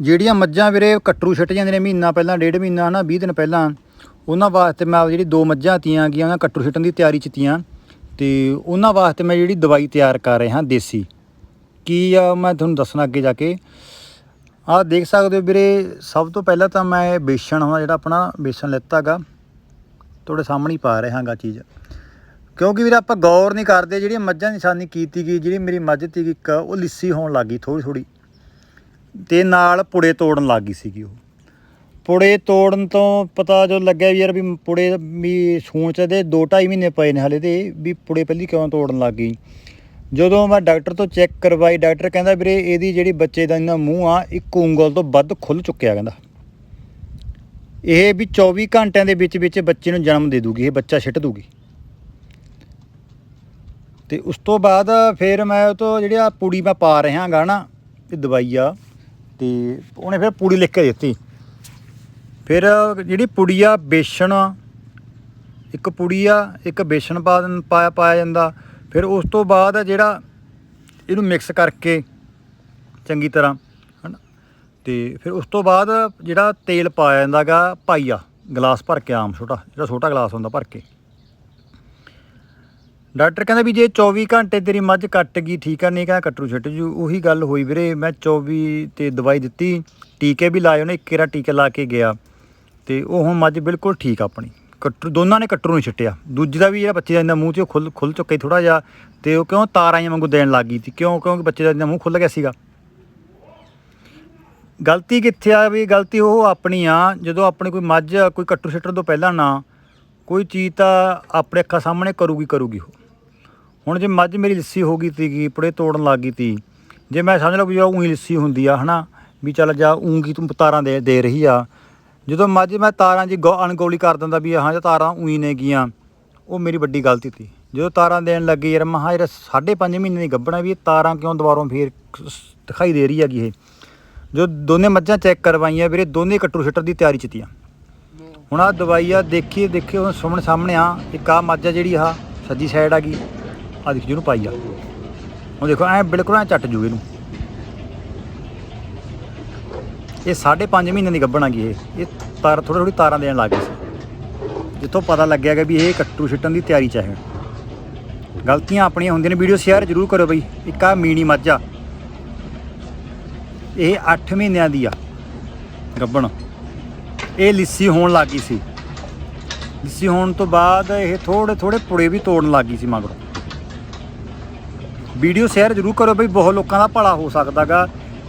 ਜਿਹੜੀਆਂ ਮੱਝਾਂ ਵੀਰੇ ਕਟਰੂ ਛਿੱਟ ਜਾਂਦੇ ਨੇ ਮਹੀਨਾ ਪਹਿਲਾਂ, ਡੇਢ ਮਹੀਨਾ, ਹਨਾ 20 ਦਿਨ ਪਹਿਲਾਂ, ਉਹਨਾਂ ਵਾਸਤੇ ਮੈਂ ਜਿਹੜੀ ਦੋ ਮੱਝਾਂ ਤੀਆਂ ਗਈਆਂ, ਉਹਨਾਂ ਕਟਰੂ ਛਿੱਟਣ ਦੀ ਤਿਆਰੀ ਚ ਤੀਆਂ। ਤੇ ਉਹਨਾਂ ਵਾਸਤੇ ਮੈਂ ਜਿਹੜੀ ਦਵਾਈ ਤਿਆਰ ਕਰ ਰਿਹਾ ਦੇਸੀ। ਕੀ ਆ, ਮੈਂ ਤੁਹਾਨੂੰ ਦੱਸਣਾ ਅੱਗੇ ਜਾ ਕੇ। ਆਹ ਦੇਖ ਸਕਦੇ ਹੋ ਵੀਰੇ, ਸਭ ਤੋਂ ਪਹਿਲਾਂ ਤਾਂ ਮੈਂ ਬੇਸਣ ਹੁੰਦਾ ਜਿਹੜਾ ਆਪਣਾ ਬੇਸਣ ਲੈਤਾਗਾ, ਤੁਹਾਡੇ ਸਾਹਮਣੇ ਹੀ ਪਾ ਰਿਹਾਗਾ ਚੀਜ਼। ਕਿਉਂਕਿ ਵੀਰੇ ਆਪਾਂ ਗੌਰ ਨਹੀਂ ਕਰਦੇ, ਜਿਹੜੀਆਂ ਮੱਝਾਂ ਦੀ ਨਿਸ਼ਾਨੀ ਕੀਤੀ ਗਈ, ਜਿਹੜੀ ਮੇਰੀ ਮੱਝ ਤੀ ਇੱਕ, ਉਹ ਲਿੱਸੀ ਹੋਣ ਲੱਗੀ ਥੋੜੀ ਥੋੜੀ ਤੇ ਨਾਲ ਪੁੜੇ ਤੋੜਨ ਲੱਗ ਗਈ ਸੀਗੀ ਉਹ। ਪੁੜੇ ਤੋੜਨ ਤੋਂ ਪਤਾ ਜੋ ਲੱਗਿਆ ਵੀ ਯਾਰ ਵੀ ਪੁੜੇ ਵੀ ਸੂਣ ਚ ਦੇ 2.5 ਮਹੀਨੇ ਪਏ ਨੇ ਹਲੇ ਤੇ ਵੀ ਪੁੜੇ ਪਹਿਲੀ ਕਿਉਂ ਤੋੜਨ ਲੱਗ ਗਈ। ਜਦੋਂ ਮੈਂ ਡਾਕਟਰ ਤੋਂ ਚੈੱਕ ਕਰਵਾਈ, ਡਾਕਟਰ ਕਹਿੰਦਾ ਵੀਰੇ ਇਹਦੀ ਜਿਹੜੀ ਬੱਚੇ ਦਾ ਇਹਨਾਂ ਮੂੰਹ ਆ, ਇੱਕ ਉਂਗਲ ਤੋਂ ਵੱਧ ਖੁੱਲ ਚੁੱਕਿਆ ਕਹਿੰਦਾ। ਇਹ ਵੀ 24 ਘੰਟਿਆਂ ਦੇ ਵਿੱਚ ਵਿੱਚ ਬੱਚੇ ਨੂੰ ਜਨਮ ਦੇ ਦੂਗੀ, ਇਹ ਬੱਚਾ ਛਿੱਟ ਦੂਗੀ। ਤੇ ਉਸ ਤੋਂ ਬਾਅਦ ਫਿਰ ਮੈਂ ਉਹ ਤੋਂ ਜਿਹੜੀ ਆ ਪੂੜੀ ਮੈਂ ਪਾ ਰਿਹਾ ਗਾ ਨਾ, ਇਹ ਦਵਾਈ ਆ ਤੇ ਉਹਨੇ ਫਿਰ ਪੂੜੀ ਲਿਖ ਕੇ ਦਿੱਤੀ। ਫਿਰ ਜਿਹੜੀ ਪੁੜੀ ਆ, ਬੇਸਣ ਇੱਕ ਪੁੜੀ ਆ, ਇੱਕ ਬੇਸਣ ਪਾ ਪਾਇਆ ਪਾਇਆ ਜਾਂਦਾ। ਫਿਰ ਉਸ ਤੋਂ ਬਾਅਦ ਜਿਹੜਾ ਇਹਨੂੰ ਮਿਕਸ ਕਰਕੇ ਚੰਗੀ ਤਰ੍ਹਾਂ, ਹਨਾ। ਤੇ ਫਿਰ ਉਸ ਤੋਂ ਬਾਅਦ ਜਿਹੜਾ ਤੇਲ ਪਾਇਆ ਜਾਂਦਾਗਾ ਪਾਈਆ ਗਲਾਸ ਭਰ ਕੇ ਆਮ ਛੋਟਾ, ਜਿਹੜਾ ਛੋਟਾ ਗਲਾਸ ਹੁੰਦਾ ਭਰ ਕੇ। ਡਾਕਟਰ ਕਹਿੰਦਾ ਵੀ ਜੇ 24 ਘੰਟੇ ਤੇਰੀ ਮੱਝ ਕੱਟ ਗਈ, ਠੀਕ ਆ, ਨਹੀਂ ਕਹਿੰਦਾ ਕੱਟਰੂ ਛੱਟ ਜੂ, ਉਹੀ ਗੱਲ ਹੋਈ ਵੀਰੇ, ਮੈਂ 24 ਤੇ ਦਵਾਈ ਦਿੱਤੀ, ਟੀਕੇ ਵੀ ਲਾਏ, ਉਹਨੇ ਇੱਕੇਰਾ ਟੀਕੇ ਲਾ ਕੇ ਗਿਆ, ਤੇ ਉਹ ਹੁਣ ਮੱਝ ਬਿਲਕੁਲ ਠੀਕ ਆਪਣੀ, ਕੱਟਰੂ, ਦੋਨਾਂ ਨੇ ਕੱਟਰੂ ਨਹੀਂ ਛੱਟਿਆ, ਦੂਜੀ ਦਾ ਵੀ ਜਿਹੜਾ ਬੱਚੇ ਦਾ ਇੰਨਾ ਮੂੰਹ ਤੇ ਖੁੱਲ ਖੁੱਲ ਚੁੱਕੇ ਥੋੜਾ ਜਿਹਾ, ਤੇ ਉਹ ਕਿਉਂ ਤਾਰਾਂ ਜਿਹੀਆਂ ਵਾਂਗੂ ਦੇਣ ਲੱਗ ਗਈ ਸੀ, ਕਿਉਂ ਕਿਉਂਕਿ ਬੱਚੇ ਦਾ ਇੰਨਾ ਮੂੰਹ ਖੁੱਲ ਗਿਆ ਸੀਗਾ? ਗਲਤੀ ਕਿੱਥੇ ਆ ਵੀ ਗਲਤੀ ਉਹ ਆਪਣੀ ਆ, ਜਦੋਂ ਆਪਣੇ ਕੋਈ ਮੱਝ, ਕੋਈ ਕੱਟੂ ਛੱਟਣ ਤੋਂ ਪਹਿਲਾਂ ਨਾ, ਕੋਈ ਚੀਜ਼ ਤਾਂ ਆਪਣੇ ਅੱਖਾਂ ਸਾਹਮਣੇ ਕਰੂਗੀ ਕਰੂਗੀ ਉਹ। ਹੁਣ ਜੇ ਮੱਝ ਮੇਰੀ ਲੱਸੀ ਹੋ ਗਈ ਸੀਗੀ ਪੁੜੇ ਤੋੜਨ ਲੱਗ ਗਈ ਤੀ, ਜੇ ਮੈਂ ਸਮਝ ਲਓ ਵੀ ਉਹ ਉਹੀ ਲੱਸੀ ਹੁੰਦੀ ਆ, ਹਨਾ, ਵੀ ਚੱਲ ਜਾ ਊਂਗੀ ਤੂੰ ਤਾਰਾਂ ਦੇ ਦੇ ਰਹੀ ਆ। ਜਦੋਂ ਮੱਝ ਮੈਂ ਤਾਰਾਂ ਜੀ ਗੋ- ਕਰ ਦਿੰਦਾ ਵੀ ਹਾਂ ਜੇ ਤਾਰਾਂ ਉਹੀ ਨੇ ਗੀਆਂ ਉਹ ਮੇਰੀ ਵੱਡੀ ਗਲਤੀ ਤੀ। ਜਦੋਂ ਤਾਰਾਂ ਦੇਣ ਲੱਗੇ ਯਾਰ ਮਹਾ ਯਾਰ ਸਾਢੇ ਪੰਜ ਮਹੀਨੇ ਦੀ ਗੱਭਣਾ ਵੀ ਇਹ ਤਾਰਾਂ ਕਿਉਂ ਦੁਬਾਰੋਂ ਫੇਰ ਦਿਖਾਈ ਦੇ ਰਹੀ ਹੈਗੀ ਇਹ। ਜੋ ਦੋਨੇ ਮੱਝਾਂ ਚੈੱਕ ਕਰਵਾਈਆਂ ਵੀਰੇ, ਦੋਨੇ ਕੱਟੂ ਸ਼ਟਰ ਦੀ ਤਿਆਰੀ ਚ ਤੀਆਂ ਹੁਣ ਆ ਦਵਾਈ ਆ ਦੇਖੀ ਦੇਖੀ ਉਹ ਸਾਹਮਣੇ ਸਾਹਮਣੇ ਆ, ਇੱਕ ਆ ਮੱਝ ਆ ਜਿਹੜੀ ਆ ਸੱਜੀ ਸਾਈਡ ਆ ਗਈ। ਆ ਦੇਖ ਜਿਹਨੂੰ ਪਾਈ ਆ। ਹੁਣ ਦੇਖੋ, ਐ ਬਿਲਕੁਲ ਐ ਚੱਟ ਜੂ ਇਹਨੂੰ। ਇਹ 5.5 ਮਹੀਨੇ ਦੀ ਗੱਭਣ ਆ ਗਈ ਇਹ। ਇਹ ਤਾਰ ਥੋੜੀ ਥੋੜੀ ਤਾਰਾਂ ਦੇਣ ਲੱਗ ਗਈ ਸੀ। ਜਿੱਥੋਂ ਪਤਾ ਲੱਗਿਆ ਕਿ ਵੀ ਇਹ ਕੱਟੂ ਛਿੱਟਣ ਦੀ ਤਿਆਰੀ ਚ ਹੈ ਗਲਤੀਆਂ ਆਪਣੀਆਂ ਹੁੰਦੀਆਂ ਨੇ, ਵੀਡੀਓ ਸ਼ੇਅਰ ਜ਼ਰੂਰ ਕਰੋ ਬਈ। ਇੱਕ ਆ ਮੀਣੀ ਮੱਝ ਆ। ਇਹ 8 ਮਹੀਨਿਆਂ ਦੀ ਆ ਗੱਭਣ। ਇਹ ਲਿੱਸੀ ਹੋਣ ਲੱਗੀ ਸੀ। ਲਿੱਸੀ ਹੋਣ ਤੋਂ ਬਾਅਦ ਇਹ ਥੋੜੇ ਥੋੜੇ ਪੁੜੇ ਵੀ ਤੋੜਨ ਲੱਗੀ ਸੀ ਮਗਰੋਂ। ਵੀਡੀਓ ਸ਼ੇਅਰ ਜ਼ਰੂਰ ਕਰੋ ਬਈ, ਬਹੁਤ ਲੋਕਾਂ ਦਾ ਭਲਾ ਹੋ ਸਕਦਾਗਾ।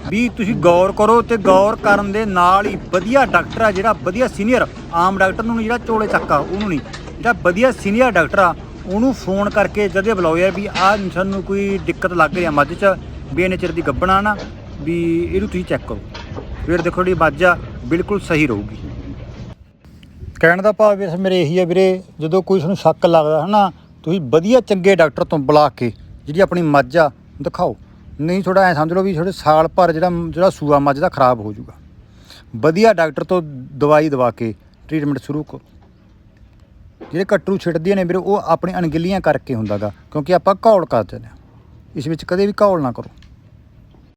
ਵੀ ਤੁਸੀਂ ਗੌਰ ਕਰੋ ਤੇ ਗੌਰ ਕਰਨ ਦੇ ਨਾਲ ਹੀ ਵਧੀਆ ਡਾਕਟਰ ਆ ਜਿਹੜਾ, ਵਧੀਆ ਸੀਨੀਅਰ, ਆਮ ਡਾਕਟਰ ਨੂੰ ਨੀ ਜਿਹੜਾ ਚੋਲੇ ਚੱਕਾ, ਉਹਨੂੰ ਨਹੀਂ। ਜਿਹੜਾ ਵਧੀਆ ਸੀਨੀਅਰ ਡਾਕਟਰ ਆ, ਉਹਨੂੰ ਫੋਨ ਕਰਕੇ ਜਦੇ ਬੁਲਾਓ ਯਾਰ ਵੀ ਆਹ ਸਾਨੂੰ ਕੋਈ ਦਿੱਕਤ ਲੱਗ ਰਹੀ ਆ ਮੱਝ 'ਚ, ਵੀ ਇਹਨੇ ਚਿਰ ਦੀ ਗੱਬਣਾ ਨਾ, ਵੀ ਇਹਨੂੰ ਤੁਸੀਂ ਚੈੱਕ ਕਰੋ। ਫਿਰ ਦੇਖੋ ਜਿਹੜੀ ਮੱਝ ਆ, ਬਿਲਕੁਲ ਸਹੀ ਰਹੂਗੀ। ਕਹਿਣ ਦਾ ਭਾਵ ਇਸ ਮੇਰੇ ਇਹੀ ਆ ਵੀਰੇ, ਜਦੋਂ ਕੋਈ ਤੁਹਾਨੂੰ ਸ਼ੱਕ ਲੱਗਦਾ ਹਨਾ, ਤੁਸੀਂ ਵਧੀਆ ਚੰਗੇ ਡਾਕਟਰ ਤੋਂ ਬੁਲਾ ਕੇ ਜਿਹੜੀ ਆਪਣੀ ਮੱਝ ਆ, ਦਿਖਾਓ। ਨਹੀਂ ਥੋੜਾ ਐ ਸਮਝ ਲਓ ਵੀ ਥੋੜੇ ਸਾਲ ਭਰ ਜਿਹੜਾ ਜਿਹੜਾ ਸੂਆ ਮੱਝ ਦਾ ਖਰਾਬ ਹੋ ਜਾਊਗਾ। ਵਧੀਆ ਡਾਕਟਰ ਤੋਂ ਦਵਾਈ ਦਵਾ ਕੇ ਟ੍ਰੀਟਮੈਂਟ ਸ਼ੁਰੂ ਕਰੋ ਜਿਹੜੇ ਕੱਟਰੂ ਛਿੜਦੀਆਂ ਨੇ ਵੀਰੇ, ਉਹ ਆਪਣੀ ਅਣਗਿੱਲੀਆਂ ਕਰਕੇ ਹੁੰਦਾਗਾ, ਕਿਉਂਕਿ ਆਪਾਂ ਘੌਲ ਕਰਦੇ ਨੇ। ਇਸ ਵਿੱਚ ਕਦੇ ਵੀ ਘੌਲ ਨਾ ਕਰੋ।